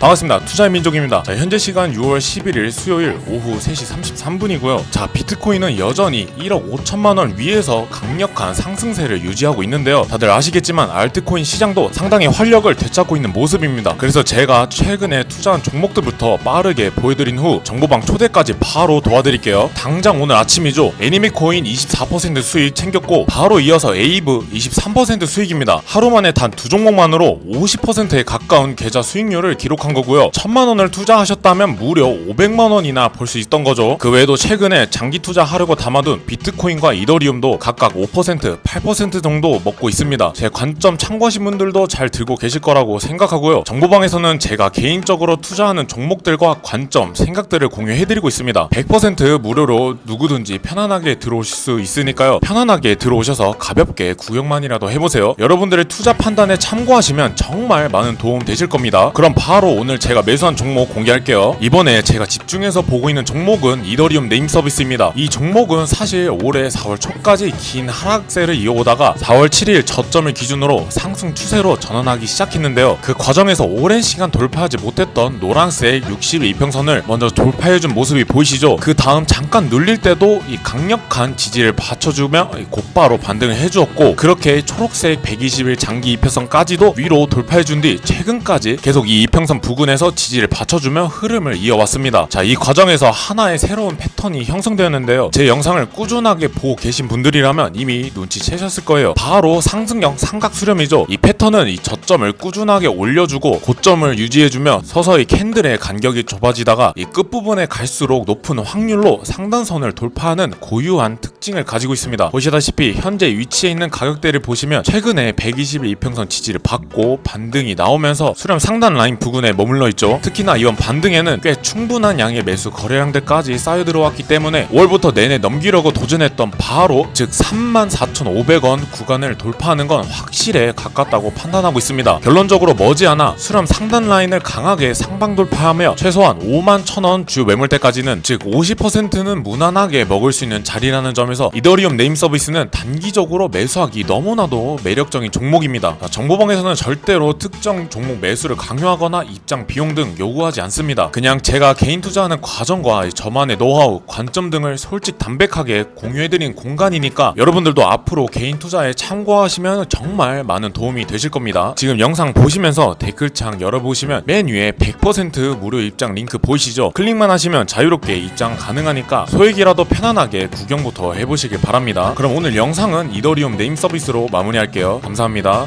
반갑습니다. 투자의 민족입니다. 자, 현재 시간 6월 11일 수요일 오후 3시 33분이고요. 자, 비트코인은 여전히 1억 5천만 원 위에서 강력한 상승세를 유지하고 있는데요. 다들 아시겠지만 알트코인 시장도 상당히 활력을 되찾고 있는 모습입니다. 그래서 제가 최근에 투자한 종목들부터 빠르게 보여드린 후 정보방 초대까지 바로 도와드릴게요. 당장 오늘 아침이죠. 애니메코인 24% 수익 챙겼고 바로 이어서 에이브 23% 수익입니다. 하루 만에 단 두 종목만으로 50%에 가까운 계좌 수익률을 기록한 거고요. 천만 원을 투자하셨다면 무려 500만 원이나 벌 수 있던 거죠. 그 외에도 최근에 장기 투자하려고 담아둔 비트코인과 이더리움도 각각 5%, 8% 정도 먹고 있습니다. 제 관점 참고하신 분들도 잘 들고 계실 거라고 생각하고요. 정보방에서는 제가 개인적으로 투자하는 종목들과 관점, 생각들을 공유해드리고 있습니다. 100% 무료로 누구든지 편안하게 들어오실 수 있으니까요. 편안하게 들어오셔서 가볍게 구경만이라도 해보세요. 여러분들의 투자 판단에 참고하시면 정말 많은 도움 되실 겁니다. 그럼 바로 오늘 제가 매수한 종목 공개할게요. 이번에 제가 집중해서 보고 있는 종목은 이더리움 네임 서비스입니다. 이 종목은 사실 올해 4월 초까지 긴 하락세를 이어오다가 4월 7일 저점을 기준으로 상승 추세로 전환하기 시작했는데요. 그 과정에서 오랜 시간 돌파하지 못했던 노란색 62평선을 먼저 돌파해준 모습이 보이시죠? 그 다음 잠깐 눌릴 때도 이 강력한 지지를 받쳐주며 곧바로 반등을 해주었고 그렇게 초록색 120일 장기 이평선까지도 위로 돌파해준 뒤 최근까지 계속 이 이평선 부근에서 지지를 받쳐주며 흐름을 이어왔습니다. 자, 이 과정에서 하나의 새로운 패턴이 형성되었는데요. 제 영상을 꾸준하게 보고 계신 분들이라면 이미 눈치채셨을 거예요. 바로 상승형 삼각 수렴이죠. 이 패턴은 이 저점을 꾸준하게 올려주고 고점을 유지해주며 서서히 캔들의 간격이 좁아지다가 이 끝부분에 갈수록 높은 확률로 상단선을 돌파하는 고유한 특징을 가지고 있습니다. 보시다시피 현재 위치에 있는 가격대를 보시면 최근에 120일 이평선 지지를 받고 반등이 나오면서 수렴 상단 라인 부근에 머물러 있죠. 특히나 이번 반등에는 꽤 충분한 양의 매수 거래량들까지 쌓여 들어왔기 때문에 5월부터 내내 넘기려고 도전했던 바로 즉 34,500원 구간을 돌파하는 건 확실에 가깝다 고 판단하고 있습니다. 결론적으로 머지않아 수렴 상단 라인을 강하게 상방 돌파하며 최소한 5만 1,000원 주 매물대까지는 즉 50%는 무난하게 먹을 수 있는 자리라는 점에서 이더리움 네임 서비스는 단기적으로 매수하기 너무나도 매력적인 종목입니다. 자, 정보방에서는 절대로 특정 종목 매수를 강요하거나 입장 비용 등 요구하지 않습니다. 그냥 제가 개인 투자하는 과정과 저만의 노하우, 관점 등을 솔직 담백하게 공유해드린 공간이니까 여러분들도 앞으로 개인 투자에 참고하시면 정말 많은 도움이 되실 겁니다. 지금 영상 보시면서 댓글창 열어보시면 맨 위에 100% 무료 입장 링크 보이시죠? 클릭만 하시면 자유롭게 입장 가능하니까 소액이라도 편안하게 구경부터 해보시길 바랍니다. 그럼 오늘 영상은 이더리움 네임 서비스로 마무리할게요. 감사합니다.